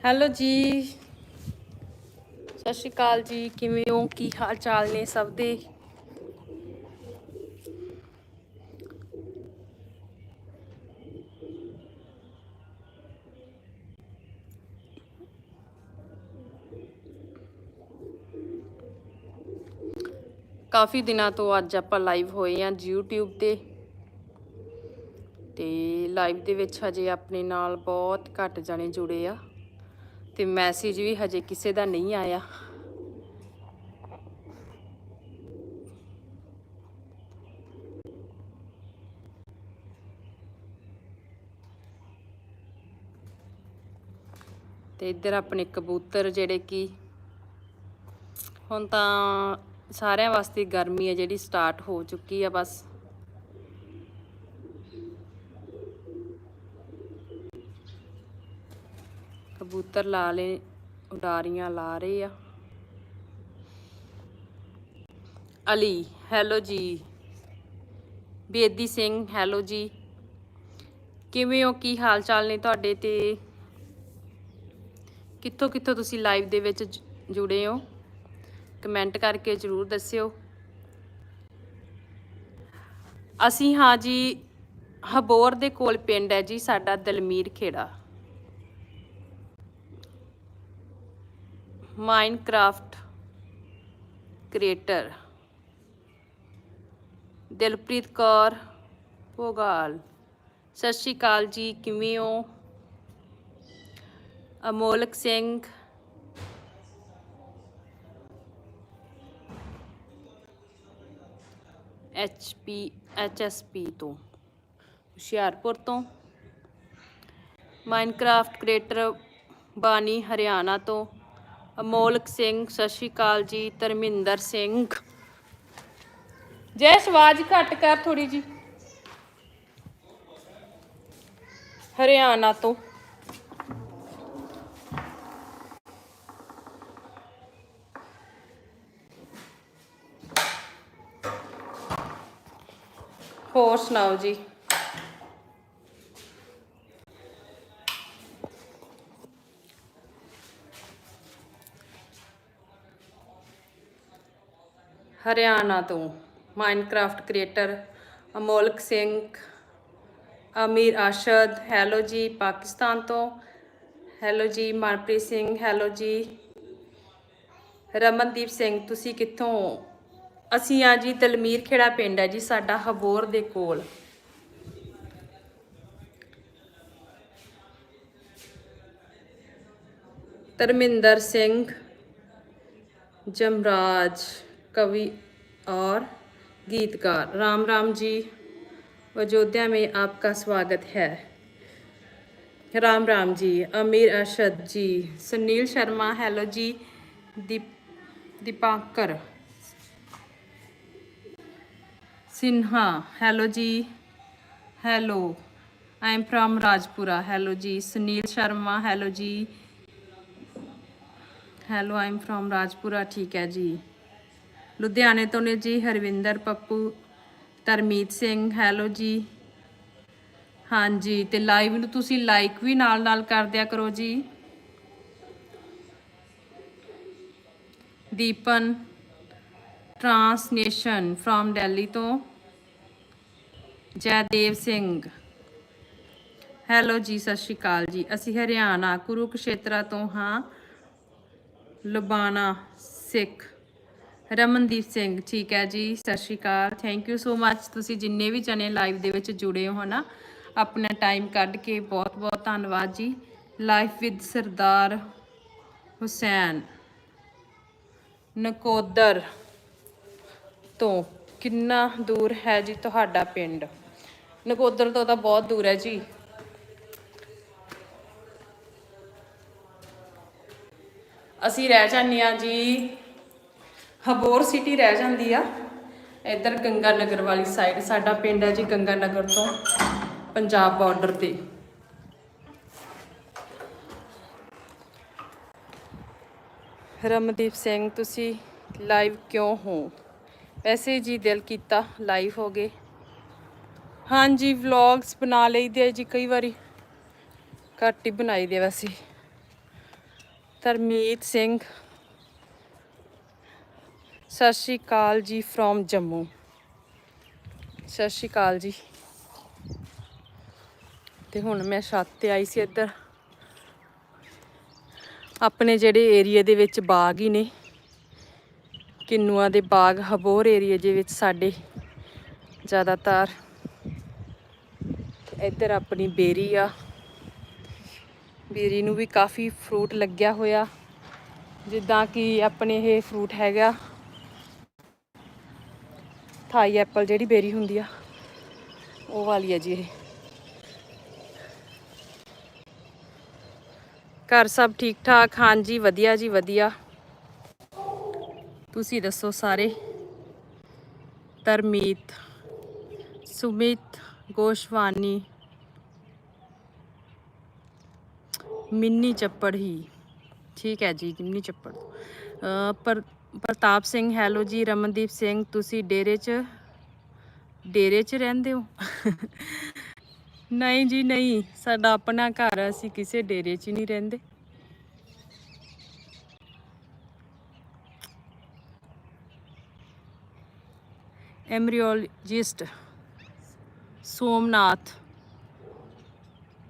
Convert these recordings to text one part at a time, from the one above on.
Hello ਜੀ। ਸਤਿ ਸ਼੍ਰੀ ਅਕਾਲ ਜੀ, ਕਿਵੇਂ ਹੋ? ਕੀ ਹਾਲ ਚਾਲ ਨੇ ਸਭ ਦੇ? ਕਾਫੀ ਦਿਨਾਂ ਤੋਂ ਅੱਜ ਆਪਾਂ ਲਾਈਵ ਹੋਏ ਆਂ YouTube ਤੇ। ਤੇ ਲਾਈਵ ਦੇ ਵਿੱਚ ਹਜੇ ਆਪਣੇ ਨਾਲ ਬਹੁਤ ਘੱਟ ਜਾਣੇ ਜੁੜੇ ਆ। ਤੇ ਮੈਸੇਜ ਵੀ ਹਜੇ ਕਿਸੇ ਦਾ ਨਹੀਂ ਆਇਆ। ਤੇ ਇੱਧਰ ਆਪਣੇ ਕਬੂਤਰ ਜਿਹੜੇ ਕਿ ਹੁਣ ਤਾਂ ਸਾਰਿਆਂ ਵਾਸਤੇ ਗਰਮੀ ਹੈ ਜਿਹੜੀ ਸਟਾਰਟ ਹੋ ਚੁੱਕੀ ਆ ਬਸ। ਕਬੂਤਰ ਲਾ ਲੇ, ਉਡਾਰੀਆਂ ਲਾ ਰਹੇ ਆ। ਅਲੀ, ਹੈਲੋ ਜੀ। ਬੇਦੀ ਸਿੰਘ, ਹੈਲੋ ਜੀ। ਕਿਵੇਂ ਹੋ? ਕੀ ਹਾਲ ਚਾਲ ਨੇ ਤੁਹਾਡੇ ਤੇ? ਕਿੱਥੋਂ ਕਿੱਥੋਂ ਤੁਸੀਂ ਲਾਈਵ ਦੇ ਵਿੱਚ ਜੁੜੇ ਹੋ? ਕਮੈਂਟ ਕਰਕੇ ਜਰੂਰ ਦੱਸਿਓ। ਅਸੀਂ ਹਾਂ ਜੀ, ਹਬੋਰ ਦੇ ਕੋਲ ਪਿੰਡ ਹੈ ਜੀ, ਸਾਡਾ ਦਲਮੀਰ ਖੇੜਾ। Minecraft creator. ਦਿਲਪ੍ਰੀਤ ਕੌਰ ਭੋਗਾਲ। ਸਤਿ ਸ਼੍ਰੀ ਅਕਾਲ ਜੀ, ਕਿਵੇਂ ਹੋ? ਅਮੋਲਕ ਸਿੰਘ। ਐਚਪੀ ਪੀ ਤੋਂ। ਹੁਸ਼ਿਆਰਪੁਰ ਤੋਂ। ਮਾਈਨਕ੍ਰਾਫਟ ਕ੍ਰੀਏਟਰ ਬਾਨੀ ਹਰਿਆਣਾ ਤੋਂ। ਅਮੋਲਕ ਸਿੰਘ, ਸਤਿ ਸ਼੍ਰੀ ਅਕਾਲ ਜੀ, ਧਰਮਿੰਦਰ ਸਿੰਘ। ਜੈ ਸਵਾਜ ਘੱਟ ਕਰ ਥੋੜੀ ਜੀ ਹਰਿਆਣਾ ਤੋਂ। ਹੋਰ ਸੁਣਾਓ ਜੀ? ਹਰਿਆਣਾ ਤੋਂ Minecraft creator Amolak Singh, Amir Ashad hello ਜੀ, ਪਾਕਿਸਤਾਨ ਤੋਂ ਹੈਲੋ ਜੀ, ਮਨਪ੍ਰੀਤ ਸਿੰਘ ਹੈਲੋ ਜੀ, ਰਮਨਦੀਪ ਸਿੰਘ, ਤੁਸੀਂ ਕਿੱਥੋਂ? ਅਸੀਂ ਆ ਜੀ ਤਲਮੀਰ ਖੇੜਾ ਪਿੰਡ ਹੈ ਜੀ, ਸਾਡਾ ਹਬੋਰ ਦੇ ਕੋਲ। ਤਰਮਿੰਦਰ ਸਿੰਘ ਜਮਰਾਜ। कवि और गीतकार। राम राम जी, अयोध्या में आपका स्वागत है। राम राम जी, अमीर अरशद जी, सुनील शर्मा, हेलो जी, Deep, दीपाकर। Sinha, hello ji, hello. I am from Rajpura hello ji. Sunil Sharma, hello ji. Hello I am from Rajpura ठीक है जी। ਲੁਧਿਆਣੇ ਤੋਂ ਨੇ ਜੀ ਹਰਵਿੰਦਰ ਪੱਪੂ ਧਰਮੀਤ ਸਿੰਘ, ਹੈਲੋ ਜੀ। ਹਾਂਜੀ, ਤੇ ਲਾਈਵ ਨੂੰ ਤੁਸੀਂ ਲਾਈਕ ਵੀ ਨਾਲ ਨਾਲ ਕਰ ਦਿਆ ਕਰੋ ਜੀ। ਦੀਪਨ ਟ੍ਰਾਂਸਨੇਸ਼ਨ ਫਰੋਮ ਦਿੱਲੀ ਤੋਂ। ਜੈਦੇਵ ਸਿੰਘ। ਹੈਲੋ ਜੀ, ਸਤਿ ਸ਼੍ਰੀ ਅਕਾਲ ਜੀ। ਅਸੀਂ ਹਰਿਆਣਾ, ਕੁਰੂਕਸ਼ੇਤਰਾ ਤੋਂ ਹਾਂ। ਲੁਬਾਣਾ ਸਿੱਖ। ਰਮਨਦੀਪ ਸਿੰਘ, ਠੀਕ ਹੈ ਜੀ, ਸਤਿ ਸ਼੍ਰੀ ਅਕਾਲ। ਥੈਂਕ ਯੂ ਸੋ ਮੱਚ ਤੁਸੀਂ ਜਿੰਨੇ ਵੀ ਜਣੇ ਲਾਈਵ ਦੇ ਵਿੱਚ ਜੁੜੇ ਹੋ ਨਾ, ਆਪਣਾ ਟਾਈਮ ਕੱਢ ਕੇ ਬਹੁਤ ਬਹੁਤ ਧੰਨਵਾਦ ਜੀ। ਲਾਈਫ ਵਿਦ ਸਰਦਾਰ ਹੁਸੈਨ ਨਕੋਦਰ ਤੋਂ ਕਿੰਨਾ ਦੂਰ ਹੈ ਜੀ ਤੁਹਾਡਾ ਪਿੰਡ? ਨਕੋਦਰ ਤੋਂ ਤਾਂ ਬਹੁਤ ਦੂਰ ਹੈ ਜੀ। ਅਸੀਂ ਰਹਿ ਜਾਂਦੇ ਆ ਜੀ ਹਬੋਰ ਸਿਟੀ ਰਹਿ ਜਾਂਦੀ ਆ। ਇੱਧਰ ਗੰਗਾ ਨਗਰ ਵਾਲੀ ਸਾਈਡ ਸਾਡਾ ਪਿੰਡ ਹੈ ਜੀ ਗੰਗਾ ਨਗਰ ਤੋਂ ਪੰਜਾਬ ਬਾਰਡਰ ਤੇ। ਰਮਦੀਪ ਸਿੰਘ, ਤੁਸੀਂ ਲਾਈਵ ਕਿਉਂ ਹੋ? ਵੈਸੇ ਜੀ ਦਿਲ ਕੀਤਾ ਲਾਈਵ ਹੋ ਗਏ। ਹਾਂਜੀ ਵਲੌਗਸ ਬਣਾ ਲਈਦੇ ਆ ਜੀ ਕਈ ਵਾਰੀ। ਘੱਟ ਹੀ ਬਣਾਈ ਦੇ ਵੈਸੇ। ਤਰਮੀਤ ਸਿੰਘ ਸਤਿ ਸ਼੍ਰੀ ਅਕਾਲ ਜੀ ਫਰੋਮ ਜੰਮੂ। ਸਤਿ ਸ਼੍ਰੀ ਅਕਾਲ ਜੀ। ਤੇ ਹੁਣ ਮੈਂ ਛੱਤ ਤੇ ਆਈ ਸੀ ਇੱਧਰ। ਆਪਣੇ ਜਿਹੜੇ ਏਰੀਆ ਦੇ ਵਿੱਚ ਬਾਗ ਹੀ ਨੇ, ਕਿੰਨੂਆਂ ਦੇ ਬਾਗ ਹਬੋਰ ਏਰੀਆ ਦੇ ਵਿੱਚ ਸਾਡੇ ਜ਼ਿਆਦਾਤਰ। ਇੱਧਰ ਆਪਣੀ ਬੇਰੀ ਆ। ਬੇਰੀ ਨੂੰ ਵੀ ਕਾਫੀ ਫਰੂਟ ਲੱਗਿਆ ਹੋਇਆ। ਜਿੱਦਾਂ ਕਿ ਆਪਣੇ ਇਹ ਫਰੂਟ ਹੈਗਾ। ਥਾਈ ਐਪਲ ਜਿਹੜੀ ਬੇਰੀ ਹੁੰਦੀ ਆ, ਉਹ ਵਾਲੀ ਆ ਜੀ ਇਹ। ਘਰ ਸਭ ਠੀਕ ਠਾਕ? ਹਾਂਜੀ, ਵਧੀਆ ਜੀ, ਵਧੀਆ। ਤੁਸੀਂ ਦੱਸੋ ਸਾਰੇ? ਤਰਮੀਤ ਸੁਮਿਤ, ਗੋਸ਼ਵਾਨੀ, ਮਿੰਨੀ ਚੱਪੜ ਹੀ। ਠੀਕ ਹੈ ਜੀ, ਮਿੰਨੀ ਚੱਪੜ। ਪਰ ਪ੍ਰਤਾਪ ਸਿੰਘ ਹੈਲੋ ਜੀ ਰਮਨਦੀਪ ਸਿੰਘ ਤੁਸੀਂ ਡੇਰੇ 'ਚ ਡੇਰੇ 'ਚ ਰਹਿੰਦੇ ਹੋ? ਨਹੀਂ ਜੀ ਨਹੀਂ ਸਾਡਾ ਆਪਣਾ ਘਰ ਆ, ਅਸੀਂ ਕਿਸੇ ਡੇਰੇ 'ਚ ਨਹੀਂ ਰਹਿੰਦੇ। ਐਮਰੀਓਲੋਜਿਸਟ ਸੋਮਨਾਥ।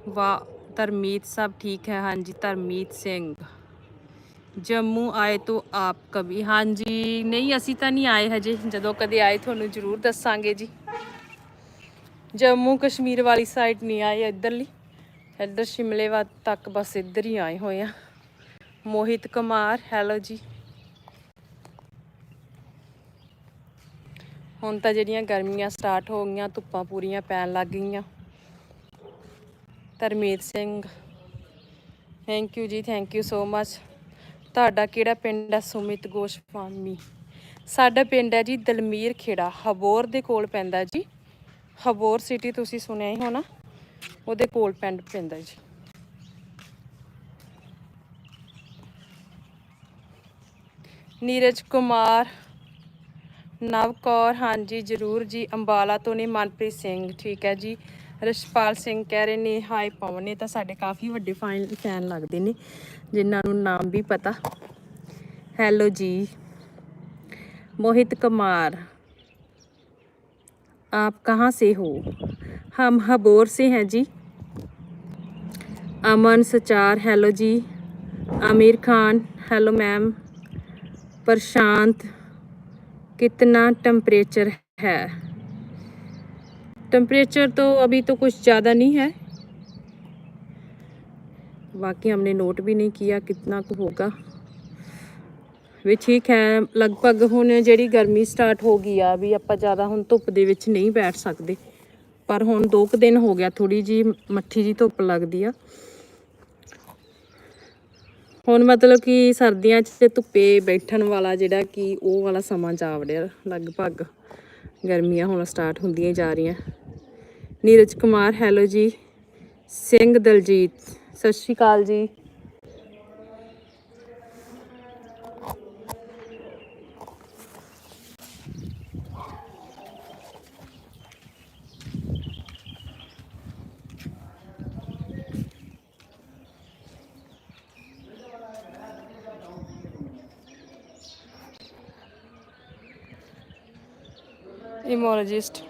ਵਾ ਧਰਮੀਤ ਸਭ ਠੀਕ ਹੈ ਹਾਂਜੀ ਧਰਮੀਤ ਸਿੰਘ। ਜੰਮੂ ਆਏ ਤੋਂ ਆਪ ਕਵੀ। ਹਾਂਜੀ, ਨਹੀਂ, ਅਸੀਂ ਤਾਂ ਨਹੀਂ ਆਏ ਹਜੇ। ਜਦੋਂ ਕਦੇ ਆਏ, ਤੁਹਾਨੂੰ ਜ਼ਰੂਰ ਦੱਸਾਂਗੇ ਜੀ। ਜੰਮੂ ਕਸ਼ਮੀਰ ਵਾਲੀ ਸਾਈਡ ਨਹੀਂ ਆਏ ਇੱਧਰਲੀ। ਇੱਧਰ ਸ਼ਿਮਲੇ ਵੱਲ ਤੱਕ ਬਸ ਇੱਧਰ ਹੀ ਆਏ ਹੋਏ ਆ। ਮੋਹਿਤ ਕੁਮਾਰ ਹੈਲੋ ਜੀ। ਹੁਣ ਤਾਂ ਜਿਹੜੀਆਂ ਗਰਮੀਆਂ ਸਟਾਰਟ ਹੋ ਗਈਆਂ, ਧੁੱਪਾਂ ਪੂਰੀਆਂ ਪੈਣ ਲੱਗ ਗਈਆਂ। ਧਰਮੀਤ ਸਿੰਘ। ਥੈਂਕ ਯੂ ਜੀ ਥੈਂਕ ਯੂ ਸੋ ਮਚ ਤੁਹਾਡਾ ਕਿਹੜਾ ਪਿੰਡ ਹੈ ਸੁਮਿਤ ਗੋਸਵਾਮੀ। ਸਾਡਾ ਪਿੰਡ ਹੈ ਜੀ ਦਲਮੀਰ ਖੇੜਾ। ਹਬੋਰ ਦੇ ਕੋਲ ਪੈਂਦਾ ਜੀ। ਹਬੋਰ ਸਿਟੀ ਤੁਸੀਂ ਸੁਣਿਆ ਹੀ ਹੋਣਾ। ਉਹਦੇ ਕੋਲ ਪਿੰਡ ਪੈਂਦਾ ਜੀ। ਨੀਰਜ ਕੁਮਾਰ, ਨਵ ਕੌਰ, ਹਾਂਜੀ, ਜਰੂਰ ਜੀ। ਅੰਬਾਲਾ ਤੋਂ ਨੇ ਮਨਪ੍ਰੀਤ ਸਿੰਘ। ਠੀਕ ਹੈ ਜੀ। ਰਸ਼ਪਾਲ ਸਿੰਘ ਕਹਿ ਰਹੇ ਨੇ ਹਾਈ ਪਵਨ ਇਹ ਤਾਂ ਸਾਡੇ ਕਾਫੀ ਵੱਡੇ ਫਾਈਨ ਫੈਨ ਲੱਗਦੇ ਨੇ ਜਿਨ੍ਹਾਂ ਨੂੰ ਨਾਮ ਵੀ ਪਤਾ ਹੈਲੋ ਜੀ मोहित कुमार आप कहाँ से हो हम हबोर से हैं जी अमन सचार हेलो जी आमिर खान हेलो मैम प्रशांत कितना टेम्परेचर है टेम्परेचर तो अभी तो कुछ ज़्यादा नहीं है बाकी हमने नोट भी नहीं किया कितना को होगा ਵੀ ਠੀਕ ਹੈ ਲਗਭਗ ਹੁਣ ਜਿਹੜੀ ਗਰਮੀ ਸਟਾਰਟ ਹੋ ਗਈ ਆ ਵੀ ਆਪਾਂ ਜ਼ਿਆਦਾ ਹੁਣ ਧੁੱਪ ਦੇ ਵਿੱਚ ਨਹੀਂ ਬੈਠ ਸਕਦੇ ਪਰ ਹੁਣ ਦੋ ਕੁ ਦਿਨ ਹੋ ਗਿਆ ਥੋੜੀ ਜੀ ਮੱਠੀ ਜੀ ਧੁੱਪ ਲੱਗਦੀ ਆ ਹੁਣ ਮਤਲਬ ਕਿ ਸਰਦੀਆਂ 'ਚ ਧੁੱਪੇ ਬੈਠਣ ਵਾਲਾ ਜਿਹੜਾ ਕਿ ਉਹ ਵਾਲਾ ਸਮਾਂ ਜਾ ਵੜਿਆ ਲਗਭਗ ਗਰਮੀਆਂ ਹੁਣ ਸਟਾਰਟ ਹੁੰਦੀਆਂ ਜਾ ਰਹੀਆਂ ਨੀਰਜ ਕੁਮਾਰ ਹੈਲੋ ਜੀ। ਸਿੰਘ ਦਲਜੀਤ ਸਤਿ ਸ਼੍ਰੀ ਅਕਾਲ ਜੀ। ਇਮੋਲੋਜਿਸਟ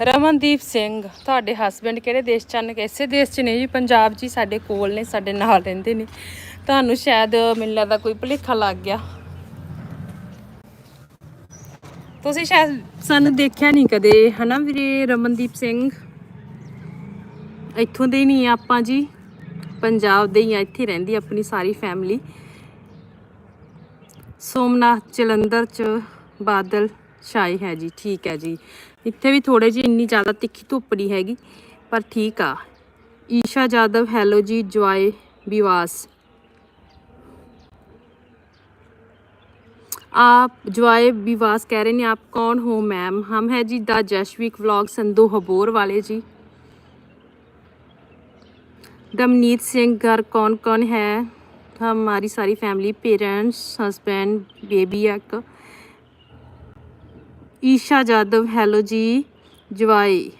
ਰਮਨਦੀਪ ਸਿੰਘ, ਤੁਹਾਡੇ ਹਸਬੰਡ ਕਿਹੜੇ ਦੇਸ਼ ਚ ਹਨ ਇਸੇ ਦੇਸ਼ ਚ ਨੇ ਜੀ, ਪੰਜਾਬ 'ਚ ਹੀ ਸਾਡੇ ਕੋਲ ਨੇ, ਸਾਡੇ ਨਾਲ ਰਹਿੰਦੇ ਨੇ। ਤੁਹਾਨੂੰ ਸ਼ਾਇਦ ਮੈਨੂੰ ਲੱਗਦਾ ਕੋਈ ਭੁਲੇਖਾ ਲੱਗ ਗਿਆ। ਤੁਸੀਂ ਸ਼ਾਇਦ ਸਾਨੂੰ ਦੇਖਿਆ ਨਹੀਂ ਕਦੇ, ਹਨਾ ਵੀਰੇ, ਰਮਨਦੀਪ ਸਿੰਘ? ਇੱਥੋਂ ਦੇ ਹੀ ਨਹੀਂ ਆਪਾਂ ਜੀ। ਪੰਜਾਬ ਦੇ ਹੀ ਆ, ਇੱਥੇ ਰਹਿੰਦੀ ਆਪਣੀ ਸਾਰੀ ਫੈਮਿਲੀ ਸੋਮਨਾਥ ਜਲੰਧਰ ਚ ਬਾਦਲ ਛਾਈ ਹੈ ਜੀ, ਠੀਕ ਹੈ ਜੀ। ਇੱਥੇ ਵੀ ਥੋੜੇ ਜਿਹੀ ਇੰਨੀ ਜ਼ਿਆਦਾ ਤਿੱਖੀ ਧੁੱਪ ਨਹੀਂ ਹੈਗੀ ਪਰ ਠੀਕ ਆ ईशा जादव हेलो जी जॉय विवास आप जॉय विवास कह रहे हैं आप कौन हो मैम हम है जी द जशविक व्लॉग संधू हबोर वाले जी दमनीत सिंह घर कौन कौन है हमारी सारी फैमिली पेरेंट्स हस्बैंड बेबी एक ਈਸ਼ਾ ਜਾਦਵ, ਹੈਲੋ ਜੀ, ਜਵਾਈ।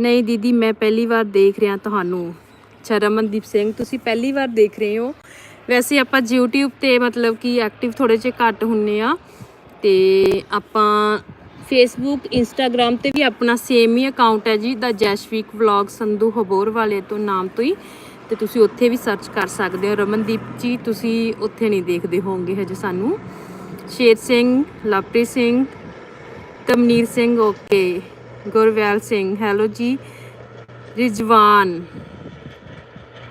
ਨਹੀਂ ਦੀਦੀ, ਮੈਂ ਪਹਿਲੀ ਵਾਰ ਦੇਖ ਰਿਹਾ ਤੁਹਾਨੂੰ। ਅੱਛਾ, ਰਮਨਦੀਪ ਸਿੰਘ, ਤੁਸੀਂ ਪਹਿਲੀ ਵਾਰ ਦੇਖ ਰਹੇ ਹੋ। ਵੈਸੇ ਆਪਾਂ YouTube ਤੇ ਮਤਲਬ ਕਿ ਐਕਟਿਵ ਥੋੜੇ ਜਿਹਾ ਘੱਟ ਹੁੰਨੇ ਆ। ਤੇ ਆਪਾਂ Facebook, Instagram ਤੇ ਵੀ ਆਪਣਾ ਸੇਮ ਹੀ ਅਕਾਊਂਟ ਹੈ ਜੀ, ਦਾ ਜੈਸ਼ਵਿਕ ਵਲੌਗ ਸੰਧੂ ਹਬੋਰ ਵਾਲੇ ਤੋਂ ਨਾਮ ਤੋਂ ਹੀ। ਤੇ ਤੁਸੀਂ ਉੱਥੇ ਵੀ ਸਰਚ ਕਰ ਸਕਦੇ ਹੋ। ਰਮਨਦੀਪ ਜੀ, ਤੁਸੀਂ ਉੱਥੇ ਨਹੀਂ ਦੇਖਦੇ ਹੋਵੋਗੇ ਹਜੇ ਸਾਨੂੰ। ਸ਼ੇਰ ਸਿੰਘ, ਲਵਪ੍ਰੀਤ ਸਿੰਘ ਕਮਨੀਰ ਸਿੰਘ ਓਕੇ ਗੁਰਵੈਲ ਸਿੰਘ ਹੈਲੋ ਜੀ। ਰਿਜਵਾਨ।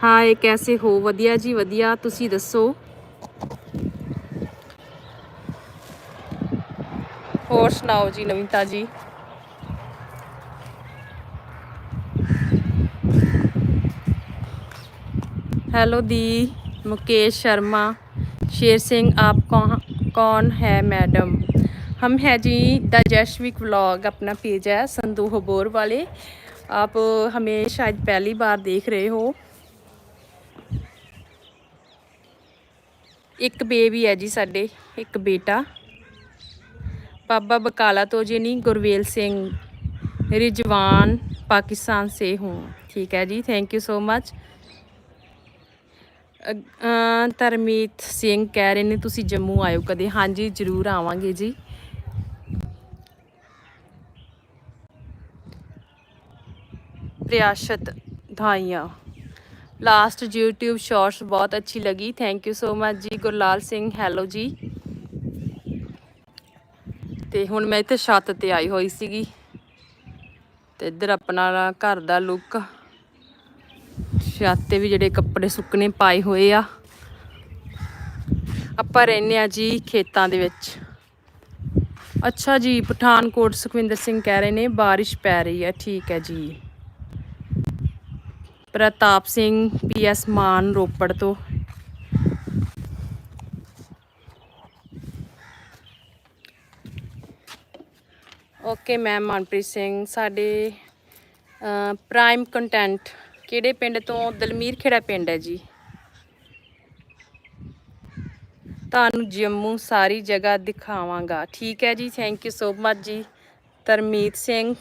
ਹਾਂ, ਇਹ ਕੈਸੇ ਹੋ? ਵਧੀਆ ਜੀ, ਵਧੀਆ। ਤੁਸੀਂ ਦੱਸੋ? ਹੋਰ ਸੁਣਾਓ ਜੀ ਨਵਿੰਤਾ ਜੀ? ਹੈਲੋ ਦੀ, ਮੁਕੇਸ਼ ਸ਼ਰਮਾ, ਸ਼ੇਰ ਸਿੰਘ, ਆਪ ਕੌਣ? कौन है मैडम हम है जी द जैशविक व्लॉग अपना पेज है संधू हबोर वाले आप हमें शायद पहली बार देख रहे हो ਇੱਕ ਬੇਬੀ ਹੈ ਜੀ ਸਾਡੇ ਇੱਕ ਬੇਟਾ ਬਾਬਾ ਬਕਾਲਾ ਤੋਂ ਜੀ ਨਹੀਂ ਗੁਰਵੇਲ ਸਿੰਘ ਰਿਜਵਾਨ ਪਾਕਿਸਤਾਨ से हूँ ठीक है जी थैंक यू सो मच ਅ- ਧਰਮੀਤ ਸਿੰਘ ਕਹਿ ਰਹੇ ਨੇ, ਤੁਸੀਂ ਜੰਮੂ ਆਇਓ ਕਦੇ। ਹਾਂਜੀ, ਜ਼ਰੂਰ ਆਵਾਂਗੇ ਜੀ। ਪ੍ਰਿਆਸ਼ਤ ਧਾਈਆਂ। ਲਾਸਟ YouTube ਸ਼ਾਰਟਸ ਬਹੁਤ ਅੱਛੀ ਲੱਗੀ। ਥੈਂਕ ਯੂ ਸੋ ਮਚ ਜੀ। ਗੁਰਲਾਲ ਸਿੰਘ ਹੈਲੋ ਜੀ। ਤੇ ਹੁਣ ਮੈਂ ਇੱਥੇ ਛੱਤ ਤੇ ਆਈ ਹੋਈ ਸੀਗੀ। ਤੇ ਇੱਧਰ ਆਪਣਾ ਘਰ ਦਾ ਲੁੱਕ ਛੱਤ ਤੇ ਵੀ ਜਿਹੜੇ ਕੱਪੜੇ ਸੁੱਕਣੇ ਪਾਏ ਹੋਏ ਆ। ਆਪਾਂ ਰਹਿੰਦੇ ਆ ਜੀ ਖੇਤਾਂ ਦੇ ਵਿੱਚ। ਅੱਛਾ ਜੀ, ਪਠਾਨਕੋਟ ਸੁਖਵਿੰਦਰ ਸਿੰਘ ਕਹਿ ਰਹੇ ਨੇ, ਬਾਰਿਸ਼ ਪੈ ਰਹੀ ਹੈ, ਠੀਕ ਹੈ ਜੀ। ਪ੍ਰਤਾਪ ਸਿੰਘ ਪੀਐਸ ਮਾਨ, ਰੋਪੜ ਤੋਂ। ਓਕੇ ਮੈਮ, ਮਨਪ੍ਰੀਤ ਸਿੰਘ, ਸਾਡੇ ਪ੍ਰਾਈਮ ਕੰਟੈਂਟ ਕਿਹੜੇ ਪਿੰਡ ਤੋਂ? ਦਲਮੀਰ ਖੇੜਾ ਪਿੰਡ ਹੈ ਜੀ। ਤੁਹਾਨੂੰ ਜੰਮੂ ਸਾਰੀ ਜਗ੍ਹਾ ਦਿਖਾਵਾਂਗਾ। ਠੀਕ ਹੈ ਜੀ ਥੈਂਕ ਯੂ ਸੋ ਮਚ ਜੀ। ਤਰਮੀਤ ਸਿੰਘ।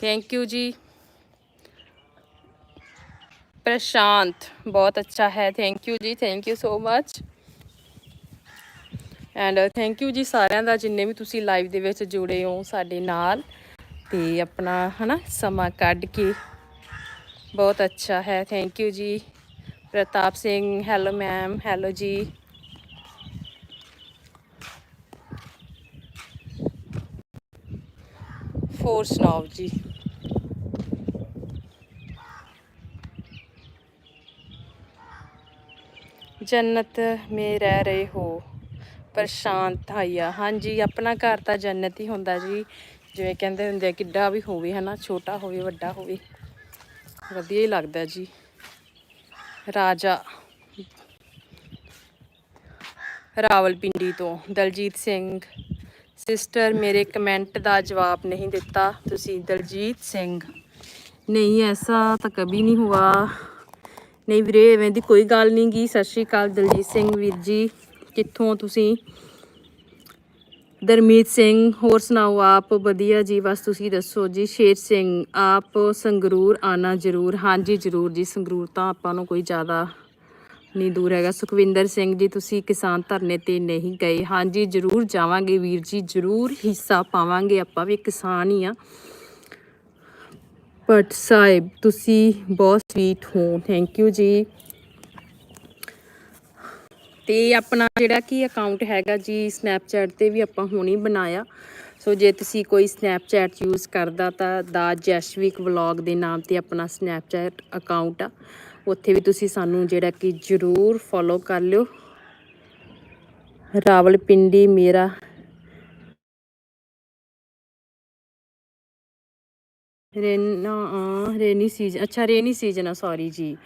ਥੈਂਕ ਯੂ ਜੀ। ਪ੍ਰਸ਼ਾਂਤ, ਬਹੁਤ ਅੱਛਾ ਹੈ। ਥੈਂਕ ਯੂ ਜੀ thank you so much and thank you ਜੀ ਸਾਰਿਆਂ ਦਾ, ਜਿੰਨੇ ਵੀ ਤੁਸੀਂ ਲਾਈਵ ਦੇ ਵਿੱਚ ਜੁੜੇ ਹੋ ਸਾਡੇ ਨਾਲ। ਤੇ ਆਪਣਾ, ਹਨਾ, ਸਮਾਂ ਕੱਢ ਕੇ ਬਹੁਤ ਅੱਛਾ ਹੈ। ਥੈਂਕ ਯੂ ਜੀ। Pratap Singh hello ma'am hello ਜੀ। ਹੋਰ ਸੁਣਾਓ ਜੀ। ਜੰਨਤ ਮੇ ਰਹਿ ਰਹੇ ਹੋ। ਪ੍ਰਸ਼ਾਂਤ ਹਾਈਆ ਹਾਂਜੀ, ਆਪਣਾ ਘਰ ਤਾਂ ਜੰਨਤ ਹੀ ਹੁੰਦਾ ਜੀ। ਜਿਵੇਂ ਕਹਿੰਦੇ ਹੁੰਦੇ ਆ, ਕਿੱਡਾ ਵੀ ਹੋਵੇ ਹਨਾ, ਛੋਟਾ ਹੋਵੇ, ਵੱਡਾ ਹੋਵੇ। ਵਧੀਆ ਹੀ ਲੱਗਦਾ ਜੀ। ਰਾਜਾ ਰਾਵਲਪਿੰਡੀ ਤੋਂ ਦਲਜੀਤ ਸਿੰਘ। ਸਿਸਟਰ, ਮੇਰੇ ਕਮੈਂਟ ਦਾ ਜਵਾਬ ਨਹੀਂ ਦਿੱਤਾ। ਤੁਸੀਂ ਦਲਜੀਤ ਸਿੰਘ। ਨਹੀਂ, ਐਸਾ ਤਾਂ ਕभी ਨਹੀਂ ਹੁਆ। ਨਹੀਂ ਵੀਰੇ, ਐਵੇਂ ਦੀ ਕੋਈ ਗੱਲ ਨਹੀਂ ਗੀ। ਸਤਿ ਸ਼੍ਰੀ ਅਕਾਲ ਦਲਜੀਤ ਸਿੰਘ ਵੀਰ ਜੀ। ਕਿੱਥੋਂ ਤੁਸੀਂ? ਦਰਮੀਤ ਸਿੰਘ, ਹੋਰ ਸੁਣਾਓ ਆਪ? ਵਧੀਆ ਜੀ, ਬਸ ਤੁਸੀਂ ਦੱਸੋ ਜੀ, ਸ਼ੇਰ ਸਿੰਘ, ਆਪ ਸੰਗਰੂਰ ਆਣਾ ਜ਼ਰੂਰ। ਹਾਂਜੀ, ਜ਼ਰੂਰ ਜੀ, ਸੰਗਰੂਰ ਤਾਂ ਆਪਾਂ ਨੂੰ ਕੋਈ ਜ਼ਿਆਦਾ ਨਹੀਂ ਦੂਰ ਹੈਗਾ। ਸੁਖਵਿੰਦਰ ਸਿੰਘ ਜੀ, ਤੁਸੀਂ ਕਿਸਾਨ ਧਰਨੇ ਤੇ ਨਹੀਂ ਗਏ। ਹਾਂਜੀ, ਜ਼ਰੂਰ ਜਾਵਾਂਗੇ ਵੀਰ ਜੀ, ਜ਼ਰੂਰ ਹਿੱਸਾ ਪਾਵਾਂਗੇ, ਆਪਾਂ ਵੀ ਕਿਸਾਨ ਹੀ ਆ। ਭੱਟ ਸਾਹਿਬ, ਤੁਸੀਂ ਬਹੁਤ ਸਵੀਟ ਹੋ। ਥੈਂਕ ਯੂ ਜੀ। ਤੇ ਆਪਣਾ ਜਿਹੜਾ ਕਿ ਅਕਾਊਂਟ ਹੈਗਾ ਜੀ ਸਨੈਪਚੈਟ ਤੇ ਵੀ ਆਪਾਂ ਹੁਣੀ ਬਣਾਇਆ। ਸੋ ਜੇ ਤੁਸੀਂ ਕੋਈ ਸਨੈਪਚੈਟ ਯੂਜ਼ ਕਰਦਾ ਤਾਂ ਦਾ ਜੈਸ਼ਵਿਕ ਵਲੌਗ ਦੇ ਨਾਮ ਤੇ ਆਪਣਾ ਸਨੈਪਚੈਟ ਅਕਾਊਂਟ ਆ। ਉੱਥੇ ਵੀ ਤੁਸੀਂ ਸਾਨੂੰ ਜਿਹੜਾ ਕਿ ਜਰੂਰ ਫੋਲੋ ਕਰ ਲਿਓ। ਰਾਵਲਪਿੰਡੀ ਮੇਰਾ ਰੇਨਾ ਰੇਨੀ ਸੀਜ਼ਨ ਅੱਛਾ, ਰੇਨੀ ਸੀਜ਼ਨ ਆ ਸੌਰੀ ਜੀ।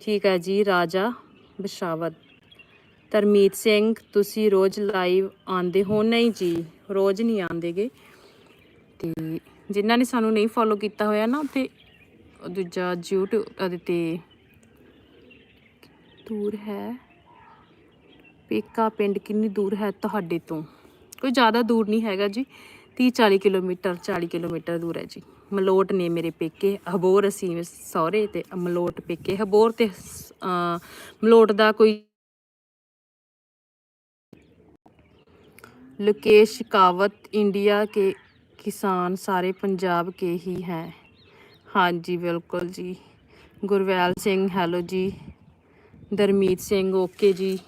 ਠੀਕ ਹੈ ਜੀ, ਰਾਜਾ ਬਸ਼ਾਵਤ। ਤਰਮੀਤ ਸਿੰਘ, ਤੁਸੀਂ ਰੋਜ਼ ਲਾਈਵ ਆਉਂਦੇ ਹੋ? ਨਹੀਂ ਜੀ, ਰੋਜ਼ ਨਹੀਂ ਆਉਂਦੇਗੇ। ਤੇ ਜਿਨ੍ਹਾਂ ਨੇ ਸਾਨੂੰ ਨਹੀਂ ਫੋਲੋ ਕੀਤਾ ਹੋਇਆ ਨਾ, ਤੇ ਦੂਜਾ YouTube ਉਹਦੇ ਤੇ ਦੂਰ ਹੈ। ਪੇਕਾ ਪਿੰਡ ਕਿੰਨੀ ਦੂਰ ਹੈ ਤੁਹਾਡੇ ਤੋਂ? ਕੋਈ ਜ਼ਿਆਦਾ ਦੂਰ ਨਹੀਂ ਹੈਗਾ ਜੀ। 30 40 ਕਿਲੋਮੀਟਰ 40 ਕਿਲੋਮੀਟਰ ਦੂਰ ਹੈ ਜੀ। ਮਲੋਟ ਨੇ ਮੇਰੇ ਪੇਕੇ ਹਬੋਰ ਅਸੀਂ ਸਹੁਰੇ ਤੇ ਮਲੋਟ ਪੇਕੇ। ਹਬੋਰ ਤੇ ਮਲੋਟ ਦਾ ਕੋਈ लोकेश शिकावत इंडिया के किसान सारे पंजाब के ही हैं हाँ जी बिल्कुल जी गुरवैल सिंह हेलो जी दरमीत सिंह ओके जी